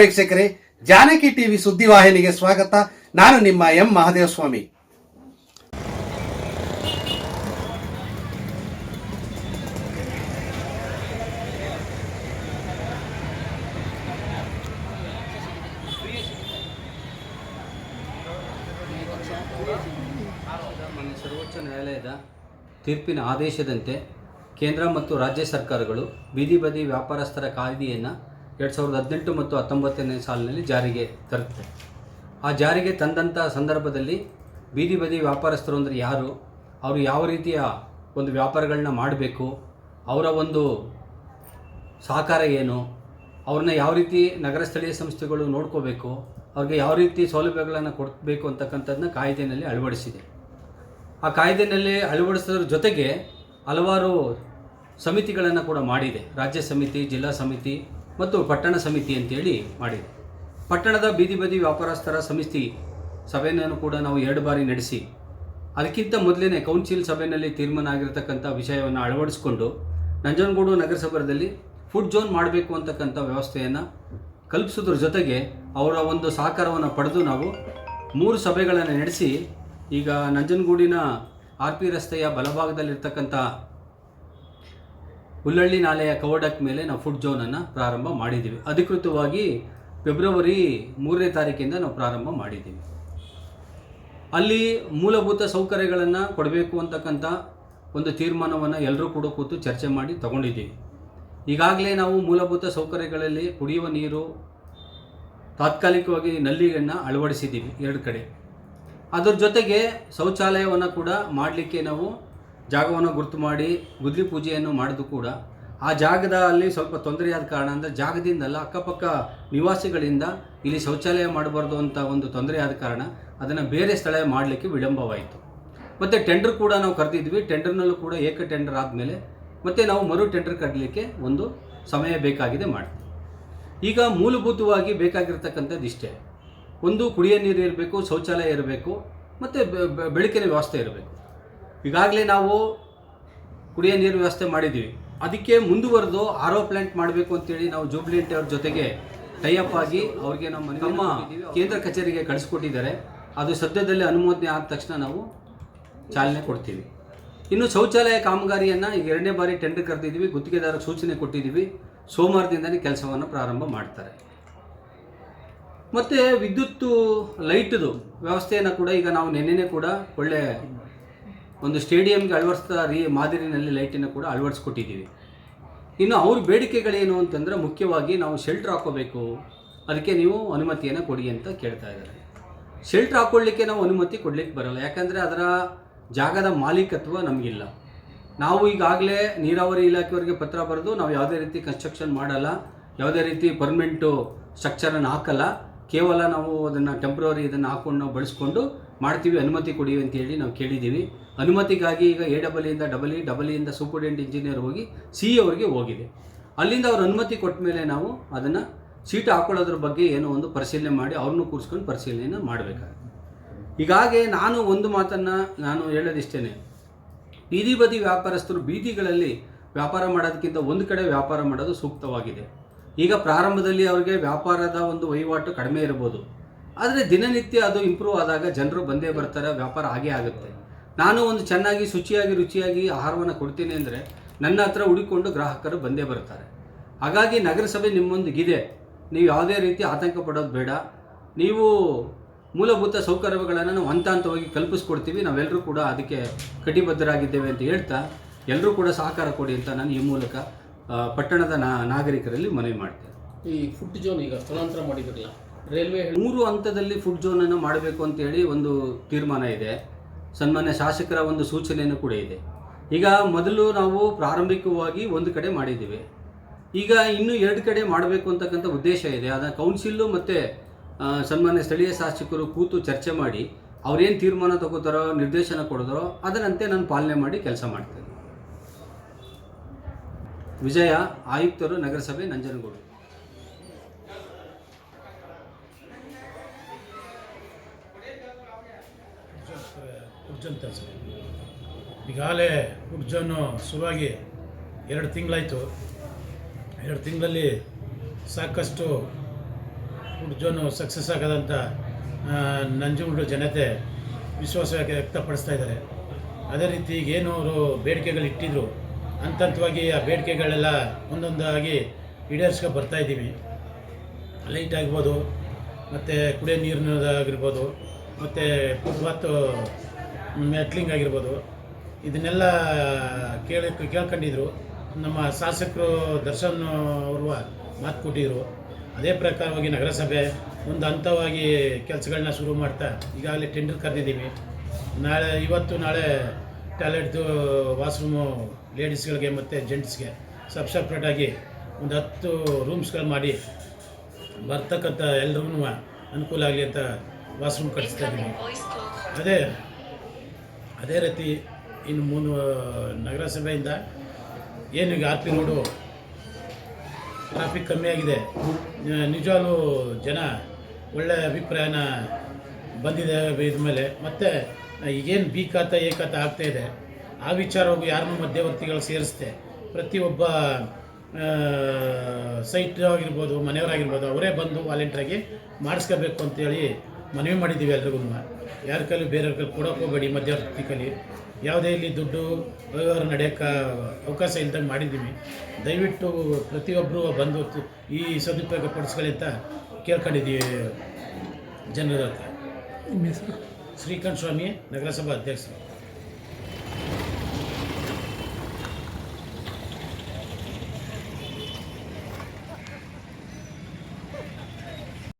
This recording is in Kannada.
ವೀಕ್ಷಕರೇ, ಜಾನಕಿ ಟಿವಿ ಸುದ್ದಿವಾಹಿನಿಗೆ ಸ್ವಾಗತ. ನಾನು ನಿಮ್ಮ ಎಂ ಮಹದೇವಸ್ವಾಮಿ. ಸ್ವಾಮಿ ಸರ್ವೋಚ್ಚ ನ್ಯಾಯಾಲಯದ ತೀರ್ಪಿನ ಆದೇಶದಂತೆ ಕೇಂದ್ರ ಮತ್ತು ರಾಜ್ಯ ಸರ್ಕಾರಗಳು ಬೀದಿ ಬದಿ ವ್ಯಾಪಾರಸ್ಥರ ಕಾಯ್ದೆಯನ್ನು ಎರಡು ಸಾವಿರದ ಹದಿನೆಂಟು ಮತ್ತು ಹತ್ತೊಂಬತ್ತನೇ ಸಾಲಿನಲ್ಲಿ ಜಾರಿಗೆ ತರುತ್ತೆ ಆ ಜಾರಿಗೆ ತಂದಂಥ ಸಂದರ್ಭದಲ್ಲಿ ಬೀದಿ ಬದಿ ವ್ಯಾಪಾರಸ್ಥರು ಅಂದರೆ ಯಾರು? ಅವರು ಯಾವ ರೀತಿಯ ಒಂದು ವ್ಯಾಪಾರಗಳನ್ನ ಮಾಡಬೇಕು? ಅವರ ಒಂದು ಸಹಕಾರ ಏನು? ಅವ್ರನ್ನ ಯಾವ ರೀತಿ ನಗರ ಸ್ಥಳೀಯ ಸಂಸ್ಥೆಗಳು ನೋಡ್ಕೋಬೇಕು? ಅವ್ರಿಗೆ ಯಾವ ರೀತಿ ಸೌಲಭ್ಯಗಳನ್ನು ಕೊಡಬೇಕು ಅಂತಕ್ಕಂಥದ್ದನ್ನ ಕಾಯ್ದೆಯಲ್ಲಿ ಅಳವಡಿಸಿದೆ. ಆ ಕಾಯ್ದೆನಲ್ಲಿ ಅಳವಡಿಸೋದ್ರ ಜೊತೆಗೆ ಹಲವಾರು ಸಮಿತಿಗಳನ್ನು ಕೂಡ ಮಾಡಿದೆ. ರಾಜ್ಯ ಸಮಿತಿ, ಜಿಲ್ಲಾ ಸಮಿತಿ ಮತ್ತು ಪಟ್ಟಣ ಸಮಿತಿ ಅಂತೇಳಿ ಮಾಡಿದೆ. ಪಟ್ಟಣದ ಬೀದಿ ಬದಿ ವ್ಯಾಪಾರಸ್ಥರ ಸಮಿತಿ ಸಭೆಯನ್ನು ಕೂಡ ನಾವು ಎರಡು ಬಾರಿ ನಡೆಸಿ. ಅದಕ್ಕಿಂತ ಮೊದಲೇ ಕೌನ್ಸಿಲ್ ಸಭೆಯಲ್ಲಿ ತೀರ್ಮಾನ ಆಗಿರತಕ್ಕಂಥ ವಿಷಯವನ್ನು ಅಳವಡಿಸಿಕೊಂಡು ನಂಜನಗೂಡು ನಗರಸಭೆಯಲ್ಲಿ ಫುಡ್ ಜೋನ್ ಮಾಡಬೇಕು ಅಂತಕ್ಕಂಥ ವ್ಯವಸ್ಥೆಯನ್ನು ಕಲ್ಪಿಸೋದ್ರ ಜೊತೆಗೆ ಅವರ ಒಂದು ಸಹಕಾರವನ್ನು ಪಡೆದು ನಾವು ಮೂರು ಸಭೆಗಳನ್ನು ನಡೆಸಿ ಈಗ ನಂಜನಗೂಡಿನ ಆರ್ ಪಿ ರಸ್ತೆಯ ಬಲಭಾಗದಲ್ಲಿರ್ತಕ್ಕಂಥ ಹುಲ್ಲಳ್ಳಿ ನಾಲೆಯ ಕವಡಕ್ ಮೇಲೆ ನಾವು ಫುಡ್ ಜೋನನ್ನು ಪ್ರಾರಂಭ ಮಾಡಿದ್ದೀವಿ. ಅಧಿಕೃತವಾಗಿ ಫೆಬ್ರವರಿ ಮೂರನೇ ತಾರೀಕಿಂದ ನಾವು ಪ್ರಾರಂಭ ಮಾಡಿದ್ದೀವಿ. ಅಲ್ಲಿ ಮೂಲಭೂತ ಸೌಕರ್ಯಗಳನ್ನು ಕೊಡಬೇಕು ಅಂತಕ್ಕಂಥ ಒಂದು ತೀರ್ಮಾನವನ್ನು ಎಲ್ಲರೂ ಕೂಡ ಕೂತು ಚರ್ಚೆ ಮಾಡಿ ತಗೊಂಡಿದ್ದೀವಿ. ಈಗಾಗಲೇ ನಾವು ಮೂಲಭೂತ ಸೌಕರ್ಯಗಳಲ್ಲಿ ಕುಡಿಯುವ ನೀರು, ತಾತ್ಕಾಲಿಕವಾಗಿ ನಲ್ಲಿಯನ್ನು ಅಳವಡಿಸಿದ್ದೀವಿ ಎರಡು ಕಡೆ. ಅದರ ಜೊತೆಗೆ ಶೌಚಾಲಯವನ್ನು ಕೂಡ ಮಾಡಲಿಕ್ಕೆ ನಾವು ಜಾಗವನ್ನು ಗುರುತು ಮಾಡಿ ಗುದ್ಲಿ ಪೂಜೆಯನ್ನು ಮಾಡಿದ್ದು ಕೂಡ. ಆ ಜಾಗದ ಅಲ್ಲಿ ಸ್ವಲ್ಪ ತೊಂದರೆಯಾದ ಕಾರಣ ಅಂದರೆ ಜಾಗದಿಂದಲ್ಲ ಅಕ್ಕಪಕ್ಕ ನಿವಾಸಿಗಳಿಂದ ಇಲ್ಲಿ ಶೌಚಾಲಯ ಮಾಡಬಾರ್ದು ಅಂತ ಒಂದು ತೊಂದರೆಯಾದ ಕಾರಣ ಅದನ್ನು ಬೇರೆ ಸ್ಥಳ ಮಾಡಲಿಕ್ಕೆ ವಿಳಂಬವಾಯಿತು. ಮತ್ತು ಟೆಂಡರ್ ಕೂಡ ನಾವು ಕರೆದಿದ್ವಿ. ಟೆಂಡರ್ನಲ್ಲೂ ಕೂಡ ಏಕ ಟೆಂಡರ್ ಆದಮೇಲೆ ಮತ್ತು ನಾವು ಮರು ಟೆಂಡರ್ ಕಟ್ಟಲಿಕ್ಕೆ ಒಂದು ಸಮಯ ಬೇಕಾಗಿದೆ ಮಾಡ್ತೀವಿ. ಈಗ ಮೂಲಭೂತವಾಗಿ ಬೇಕಾಗಿರ್ತಕ್ಕಂಥದ್ದು ಇಷ್ಟೇ. ಒಂದು ಕುಡಿಯ ನೀರು ಇರಬೇಕು, ಶೌಚಾಲಯ ಇರಬೇಕು, ಮತ್ತು ಬೆಳಕಿನ ವ್ಯವಸ್ಥೆ ಇರಬೇಕು. ಈಗಾಗಲೇ ನಾವು ಕುಡಿಯೋ ನೀರು ವ್ಯವಸ್ಥೆ ಮಾಡಿದ್ದೀವಿ. ಅದಕ್ಕೆ ಮುಂದುವರೆದು ಆರ್ ಓ ಪ್ಲಾಂಟ್ ಮಾಡಬೇಕು ಅಂತೇಳಿ ನಾವು ಜೂಬ್ಲಿಂಟ್ ಅವ್ರ ಜೊತೆಗೆ ಟೈಅಪ್ ಆಗಿ ಅವ್ರಿಗೆ ನಮ್ಮ ನಮ್ಮ ಕೇಂದ್ರ ಕಚೇರಿಗೆ ಕಳಿಸ್ಕೊಟ್ಟಿದ್ದಾರೆ. ಅದು ಸದ್ಯದಲ್ಲೇ ಅನುಮೋದನೆ ಆದ ತಕ್ಷಣ ನಾವು ಚಾಲನೆ ಕೊಡ್ತೀವಿ. ಇನ್ನು ಶೌಚಾಲಯ ಕಾಮಗಾರಿಯನ್ನು ಈಗ ಎರಡನೇ ಬಾರಿ ಟೆಂಡರ್ ಕರೆದಿದ್ದೀವಿ. ಗುತ್ತಿಗೆದಾರರಿಗೆ ಸೂಚನೆ ಕೊಟ್ಟಿದ್ದೀವಿ. ಸೋಮವಾರದಿಂದಲೇ ಕೆಲಸವನ್ನು ಪ್ರಾರಂಭ ಮಾಡ್ತಾರೆ. ಮತ್ತು ವಿದ್ಯುತ್ತು ಲೈಟ್ದು ವ್ಯವಸ್ಥೆಯನ್ನು ಕೂಡ ಈಗ ನಾವು ನೆನ್ನೆನೇ ಕೂಡ ಒಳ್ಳೆ ಒಂದು ಸ್ಟೇಡಿಯಂಗೆ ಅಳವಡಿಸಿದ ರೀ ಮಾದರಿನಲ್ಲಿ ಲೈಟನ್ನು ಕೂಡ ಅಳವಡಿಸ್ಕೊಟ್ಟಿದ್ದೀವಿ. ಇನ್ನು ಅವ್ರ ಬೇಡಿಕೆಗಳೇನು ಅಂತಂದರೆ ಮುಖ್ಯವಾಗಿ ನಾವು ಶೆಲ್ಟ್ರ್ ಹಾಕೋಬೇಕು ಅದಕ್ಕೆ ನೀವು ಅನುಮತಿಯನ್ನು ಕೊಡಿ ಅಂತ ಕೇಳ್ತಾ ಇದ್ದಾರೆ. ಶೆಲ್ಟ್ರ್ ಹಾಕ್ಕೊಳ್ಳಿಕ್ಕೆ ನಾವು ಅನುಮತಿ ಕೊಡಲಿಕ್ಕೆ ಬರಲ್ಲ. ಯಾಕಂದರೆ ಅದರ ಜಾಗದ ಮಾಲೀಕತ್ವ ನಮಗಿಲ್ಲ. ನಾವು ಈಗಾಗಲೇ ನೀರಾವರಿ ಇಲಾಖೆಯವರಿಗೆ ಪತ್ರ ಬರೆದು ನಾವು ಯಾವುದೇ ರೀತಿ ಕನ್ಸ್ಟ್ರಕ್ಷನ್ ಮಾಡಲ್ಲ, ಯಾವುದೇ ರೀತಿ ಪರ್ಮನೆಂಟು ಸ್ಟ್ರಕ್ಚರನ್ನು ಹಾಕಲ್ಲ. ಕೇವಲ ನಾವು ಅದನ್ನು ಟೆಂಪ್ರವರಿ ಇದನ್ನು ಹಾಕೊಂಡು ನಾವು ಬಳಸ್ಕೊಂಡು ಮಾಡ್ತೀವಿ, ಅನುಮತಿ ಕೊಡಿ ಅಂತೇಳಿ ನಾವು ಕೇಳಿದ್ದೀವಿ. ಅನುಮತಿಗಾಗಿ ಈಗ ಎ ಡಬಲ್ ಇಂದ ಡಬಲ್ ಇ ಡಬಲ್ ಇಂದ ಇಂಜಿನಿಯರ್ ಹೋಗಿ ಸಿ ಅವರಿಗೆ ಹೋಗಿದೆ. ಅಲ್ಲಿಂದ ಅವ್ರು ಅನುಮತಿ ಕೊಟ್ಟ ಮೇಲೆ ನಾವು ಅದನ್ನು ಸೀಟ್ ಹಾಕೊಳ್ಳೋದ್ರ ಬಗ್ಗೆ ಏನೋ ಒಂದು ಪರಿಶೀಲನೆ ಮಾಡಿ ಅವ್ರನ್ನೂ ಕೂರಿಸ್ಕೊಂಡು ಪರಿಶೀಲನೆಯನ್ನು ಮಾಡಬೇಕಾಗುತ್ತೆ. ಹೀಗಾಗಿ ನಾನು ಒಂದು ಮಾತನ್ನು ನಾನು ಹೇಳೋದಿಷ್ಟೇ ಬೀದಿ ಬದಿ ವ್ಯಾಪಾರಸ್ಥರು ಬೀದಿಗಳಲ್ಲಿ ವ್ಯಾಪಾರ ಮಾಡೋದಕ್ಕಿಂತ ಒಂದು ಕಡೆ ವ್ಯಾಪಾರ ಮಾಡೋದು ಸೂಕ್ತವಾಗಿದೆ. ಈಗ ಪ್ರಾರಂಭದಲ್ಲಿ ಅವರಿಗೆ ವ್ಯಾಪಾರದ ಒಂದು ವಹಿವಾಟು ಕಡಿಮೆ ಇರ್ಬೋದು. ಆದರೆ ದಿನನಿತ್ಯ ಅದು ಇಂಪ್ರೂವ್ ಆದಾಗ ಜನರು ಬಂದೇ ಬರ್ತಾರೆ, ವ್ಯಾಪಾರ ಹಾಗೇ ಆಗುತ್ತೆ. ನಾನು ಒಂದು ಚೆನ್ನಾಗಿ, ಶುಚಿಯಾಗಿ, ರುಚಿಯಾಗಿ ಆಹಾರವನ್ನು ಕೊಡ್ತೀನಿ ಅಂದರೆ ನನ್ನ ಹತ್ರ ಹುಡುಕೊಂಡು ಗ್ರಾಹಕರು ಬಂದೇ ಬರ್ತಾರೆ. ಹಾಗಾಗಿ ನಗರಸಭೆ ನಿಮ್ಮೊಂದಿಗಿದೆ. ನೀವು ಯಾವುದೇ ರೀತಿ ಆತಂಕ ಪಡೋದು ಬೇಡ. ನೀವು ಮೂಲಭೂತ ಸೌಕರ್ಯಗಳನ್ನು ನಾವು ಹಂತ ಹಂತವಾಗಿ ಕಲ್ಪಿಸ್ಕೊಡ್ತೀವಿ. ನಾವೆಲ್ಲರೂ ಕೂಡ ಅದಕ್ಕೆ ಕಟಿಬದ್ಧರಾಗಿದ್ದೇವೆ ಅಂತ ಹೇಳ್ತಾ ಎಲ್ಲರೂ ಕೂಡ ಸಹಕಾರ ಕೊಡಿ ಅಂತ ನಾನು ಈ ಮೂಲಕ ಪಟ್ಟಣದ ನಾಗರಿಕರಲ್ಲಿ ಮನವಿ ಮಾಡ್ತೇನೆ. ಈ ಫುಡ್ ಜೋನ್ ಈಗ ಸ್ಥಳಾಂತರ ಮಾಡಿದ್ರಲ್ಲ ರೈಲ್ವೆ ಮೂರು ಹಂತದಲ್ಲಿ ಫುಡ್ ಝೋನನ್ನು ಮಾಡಬೇಕು ಅಂತೇಳಿ ಒಂದು ತೀರ್ಮಾನ ಇದೆ. ಸನ್ಮಾನ್ಯ ಶಾಸಕರ ಒಂದು ಸೂಚನೆಯನ್ನು ಕೂಡ ಇದೆ. ಈಗ ಮೊದಲು ನಾವು ಪ್ರಾರಂಭಿಕವಾಗಿ ಒಂದು ಕಡೆ ಮಾಡಿದ್ದೀವಿ. ಈಗ ಇನ್ನೂ ಎರಡು ಕಡೆ ಮಾಡಬೇಕು ಅಂತಕ್ಕಂಥ ಉದ್ದೇಶ ಇದೆ. ಅದನ್ನು ಕೌನ್ಸಿಲ್ಲು ಮತ್ತು ಸನ್ಮಾನ್ಯ ಸ್ಥಳೀಯ ಶಾಸಕರು ಕೂತು ಚರ್ಚೆ ಮಾಡಿ ಅವ್ರೇನು ತೀರ್ಮಾನ ತಗೋತಾರೋ, ನಿರ್ದೇಶನ ಕೊಡಿದ್ರೋ ಅದರಂತೆ ನಾನು ಪಾಲನೆ ಮಾಡಿ ಕೆಲಸ ಮಾಡ್ತೇನೆ. ವಿಜಯ, ಆಯುಕ್ತರು ನಗರಸಭೆ, ನಂಜನಗೂಡು. ಉರ್ಜನ್ ಕೆಲಸ ಈಗಾಗಲೇ ಉರ್ಜನ್ನು ಶುರುವಾಗಿ ಎರಡು ತಿಂಗಳಾಯಿತು. ಎರಡು ತಿಂಗಳಲ್ಲಿ ಸಾಕಷ್ಟು ಫುಡ್ ಜೋನು ಸಕ್ಸಸ್ ಆಗದಂಥ ನಂಜುಗೂಡು ಜನತೆ ವಿಶ್ವಾಸ ವ್ಯಕ್ತಪಡಿಸ್ತಾ ಇದ್ದಾರೆ. ಅದೇ ರೀತಿ ಏನು ಅವರು ಬೇಡಿಕೆಗಳು ಇಟ್ಟಿದ್ರು ಹಂತ ಹಂತವಾಗಿ ಆ ಬೇಡಿಕೆಗಳೆಲ್ಲ ಒಂದೊಂದಾಗಿ ಈಡೇರಿಸ್ಕೊ ಬರ್ತಾ ಇದ್ದೀವಿ. ಲೈಟ್ ಆಗ್ಬೋದು ಮತ್ತು ಕುಡಿಯೋ ನೀರಿನದಾಗಿರ್ಬೋದು ಮತ್ತು ಪುಟ್ಬಾತು ಮೆಟ್ಲಿಂಗ್ ಆಗಿರ್ಬೋದು, ಇದನ್ನೆಲ್ಲ ಕೇಳಿ ಕೇಳ್ಕೊಂಡಿದ್ರು. ನಮ್ಮ ಶಾಸಕರು ದರ್ಶನ್ ಅವರು ಮಾತು ಕೊಟ್ಟಿದ್ರು. ಅದೇ ಪ್ರಕಾರವಾಗಿ ನಗರಸಭೆ ಒಂದು ಹಂತವಾಗಿ ಕೆಲಸಗಳನ್ನ ಶುರು ಮಾಡ್ತಾ ಈಗಾಗಲೇ ಟೆಂಡರ್ ಕರೆದಿದ್ದೀವಿ. ನಾಳೆ, ಇವತ್ತು ನಾಳೆ ಟಾಯ್ಲೆಟ್ದು ವಾಶ್ರೂಮು ಲೇಡೀಸ್ಗಳಿಗೆ ಮತ್ತು ಜೆಂಟ್ಸ್ಗೆ ಸಬ್ ಸಪ್ರೇಟಾಗಿ ಒಂದು ಹತ್ತು ರೂಮ್ಸ್ಗಳು ಮಾಡಿ ಬರ್ತಕ್ಕಂಥ ಎಲ್ಲರೂ ಅನುಕೂಲ ಆಗಲಿ ಅಂತ ವಾಶ್ರೂಮ್ ಕಟ್ಟಿಸ್ತಾ ಇದ್ದೀನಿ ಅದೇ ಅದೇ ರೀತಿ ಇನ್ನು ಮೂರು ನಗರಸಭೆಯಿಂದ ಏನು ಈಗ ಆರ್ ಪಿ ರೋಡು ಟ್ರಾಫಿಕ್ ಕಮ್ಮಿ ಆಗಿದೆ. ನ- ನಿಜವಾಗ್ಲೂ ಜನ ಒಳ್ಳೆಯ ಅಭಿಪ್ರಾಯನ ಬಂದಿದೆ ಇದ್ರ ಮೇಲೆ. ಮತ್ತು ಏನು ಬಿ ಖಾತ ಎ ಖಾತ ಆಗ್ತಾ ಇದೆ. ಆ ವಿಚಾರವಾಗಿ ಯಾರನ್ನೂ ಮಧ್ಯವರ್ತಿಗಳು ಸೇರಿಸ್ದೆ ಪ್ರತಿಯೊಬ್ಬ ಸೈಟ್ ಆಗಿರ್ಬೋದು ಮನೆಯವರಾಗಿರ್ಬೋದು ಅವರೇ ಬಂದು ವಾಲೆಂಟ್ರಾಗಿ ಮಾಡಿಸ್ಕೋಬೇಕು ಅಂತೇಳಿ ಮನವಿ ಮಾಡಿದ್ದೀವಿ ಎಲ್ರಿಗೂ. ಯಾರ ಕೈಲಿ ಬೇರೆಯವ್ರ ಕೈಲಿ ಕೊಡೋಕೆ ಹೋಗಬೇಡಿ ಮಧ್ಯವರ್ತಿ ಕಲಿ. ಯಾವುದೇ ಇಲ್ಲಿ ದುಡ್ಡು ವ್ಯವಹಾರ ನಡೆಯೋಕ್ಕೆ ಅವಕಾಶ ಇಲ್ದಂಗೆ ಮಾಡಿದ್ದೀವಿ. ದಯವಿಟ್ಟು ಪ್ರತಿಯೊಬ್ಬರು ಬಂದು ಈ ಸದುಪಯೋಗ ಪಡಿಸ್ಕೊಳ್ಳಿ ಅಂತ ಕೇಳ್ಕೊಂಡಿದ್ದೀವಿ ಜನರ ಹತ್ರ. ಶ್ರೀಕಾಂತ್ ಸ್ವಾಮಿ ನಗರಸಭಾ ಅಧ್ಯಕ್ಷರು.